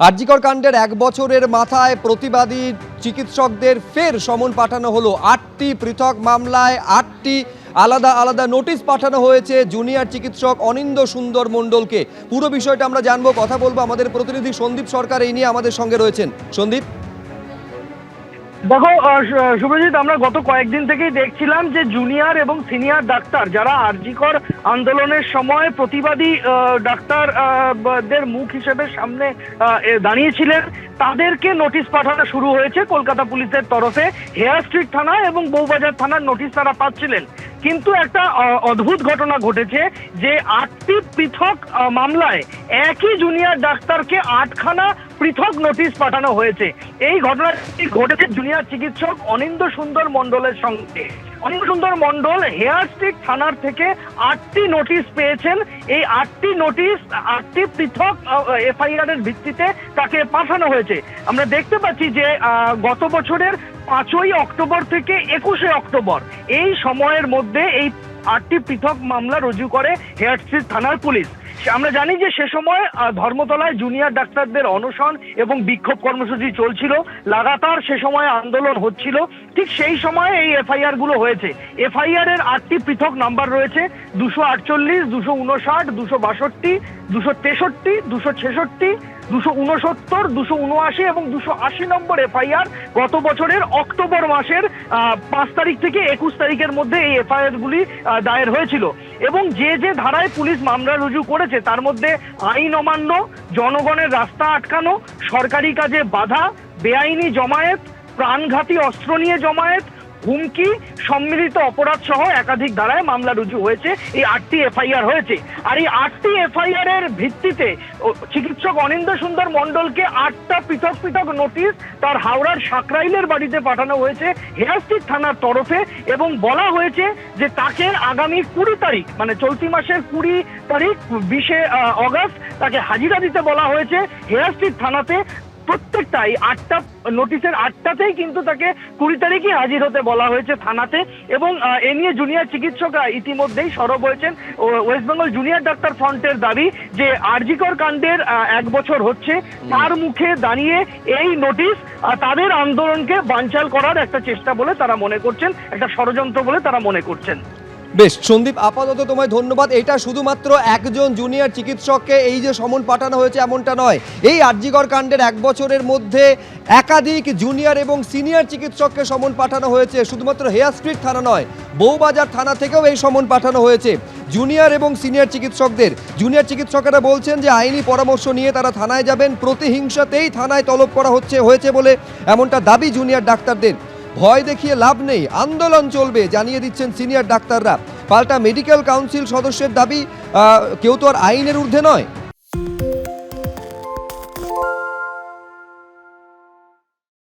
আরজিকর কাণ্ডের এক বছরের মাথায় প্রতিবাদী চিকিৎসকদের ফের সমন পাঠানো হলো। আটটি পৃথক মামলায় আটটি আলাদা আলাদা নোটিশ পাঠানো হয়েছে জুনিয়র চিকিৎসক অনিন্দ সুন্দর মণ্ডলকে। পুরো বিষয়টা আমরা জানব, কথা বলব আমাদের প্রতিনিধি সন্দীপ সরকার এই নিয়ে আমাদের সঙ্গে রয়েছেন। সন্দীপ? দেখো শুভজিৎ, আমরা গত কয়েকদিন থেকেই দেখছিলাম যে জুনিয়র এবং সিনিয়র ডাক্তার যারা আরজিকর আন্দোলনের সময় প্রতিবাদী ডাক্তার দের মুখ হিসেবে সামনে দাঁড়িয়েছিলেন, তাদেরকে নোটিশ পাঠানো শুরু হয়েছে কলকাতা পুলিশের তরফে। হেয়ার স্ট্রিট থানা এবং বউবাজার থানার নোটিশ তারা পাচ্ছিলেন। কিন্তু একটা অদ্ভুত ঘটনা ঘটেছে যে আটটি পৃথক মামলায় একই জুনিয়র ডাক্তারকে আটখানা পৃথক নোটিশ পাঠানো হয়েছে। এই ঘটনাটি ঘটেছে জুনিয়র চিকিৎসক অনিন্দ সুন্দর মণ্ডলের সঙ্গে। অনিন্দ সুন্দর মণ্ডল হেয়ার স্ট্রিট থানার থেকে আটটি নোটিশ পেয়েছেন। এই আটটি নোটিশ, আটটি পৃথক এফআইআর এর ভিত্তিতে তাকে পাঠানো হয়েছে। আমরা দেখতে পাচ্ছি যে গত বছরের পাঁচই অক্টোবর থেকে একুশে অক্টোবর, এই সময়ের মধ্যে এই আটটি পৃথক মামলা রুজু করে হেয়ার স্ট্রিট থানার পুলিশ। আমরা জানি যে সে সময় ধর্মতলায় জুনিয়র ডাক্তারদের অনশন এবং বিক্ষোভ কর্মসূচি চলছিল। লাগাতার সে সময় আন্দোলন হচ্ছিল। ঠিক সেই সময় এই এফআইআরগুলো হয়েছে। এফআইআর এর আটটি পৃথক নাম্বার রয়েছে। দুশো আটচল্লিশ, দুশো উনষাট দুশো বাষট্টি, দুশো তেষট্টি, দুশো ছেষট্টি, দুশো উনসত্তর দুশো উনআশি এবং দুশো আশি নম্বর এফআইআর গত বছরের অক্টোবর মাসের পাঁচ তারিখ থেকে একুশ তারিখের মধ্যে এই এফআইআর গুলি দায়ের হয়েছিল। এবং যে যে ধারায় পুলিশ মামলা রুজু করেছে, তার মধ্যে আইন অমান্য, জনগণের রাস্তা আটকানো, সরকারি কাজে বাধা, বেআইনি জমায়েত, প্রাণঘাতী অস্ত্র নিয়ে জমায়েত হুমকি, সম্মিলিত অপরাধ সহ একাধিক ধারায় মামলা রুজু হয়েছে। এই আটটি এফআইআর হয়েছে। আর এই আটটি এফআইআর এর ভিত্তিতে চিকিৎসক অনিন্দ সুন্দর মণ্ডলকে আটটা পৃথক পৃথক নোটিশ তার হাওড়ার সাকরাইলের বাড়িতে পাঠানো হয়েছে হেয়ারস্ট্রিট থানার তরফে এবং বলা হয়েছে যে তাকে আগামী কুড়ি তারিখ মানে চলতি মাসের কুড়ি তারিখ, বিশে অগস্ট, তাকে হাজিরা দিতে বলা হয়েছে। হেয়ারস্ট্রিট থানাতে প্রত্যেকটা এই আটটা নোটিশের আটটাতেই কিন্তু তাকে কুড়ি তারিখে হাজির হতে বলা হয়েছে থানাতে এবং এ নিয়ে জুনিয়র চিকিৎসকরা ইতিমধ্যেই সরব হয়েছেন। ওয়েস্ট বেঙ্গল জুনিয়র ডাক্তার ফ্রন্টের দাবি যে আরজিকর কাণ্ডের এক বছর হচ্ছে। তার মুখে দাঁড়িয়ে এই নোটিশ তাদের আন্দোলনকে বানচাল করার একটা চেষ্টা বলে তারা মনে করছেন একটা ষড়যন্ত্র বলে তারা মনে করছেন। বেশ, সন্দীপ, আপাতত তোমায় ধন্যবাদ। এটা শুধুমাত্র একজন জুনিয়র চিকিৎসককে এই যে সমন পাঠানো হয়েছে এমনটা নয়। এই আরজিগর কাণ্ডের এক বছরের মধ্যে একাধিক জুনিয়র এবং সিনিয়র চিকিৎসককে সমন পাঠানো হয়েছে। শুধুমাত্র হেয়ার স্ট্রিট থানা নয়, বউবাজার থানা থেকেও এই সমন পাঠানো হয়েছে। জুনিয়র এবং সিনিয়র চিকিৎসকদের জুনিয়র চিকিৎসকেরা বলছেন যে আইনি পরামর্শ নিয়ে তারা থানায় যাবেন। প্রতিহিংসাতেই থানায় তলব করা হচ্ছে, হয়েছে বলে এমনটা দাবি জুনিয়র ডাক্তারদের। ভয় দেখিয়ে লাভ নেই। আন্দোলন চলবে, জানিয়ে দিচ্ছেন সিনিয়র ডাক্তাররা। পাল্টা মেডিকেল কাউন্সিল সদস্যের দাবি কেউ তো আর আইনের ঊর্ধ্বে নয়।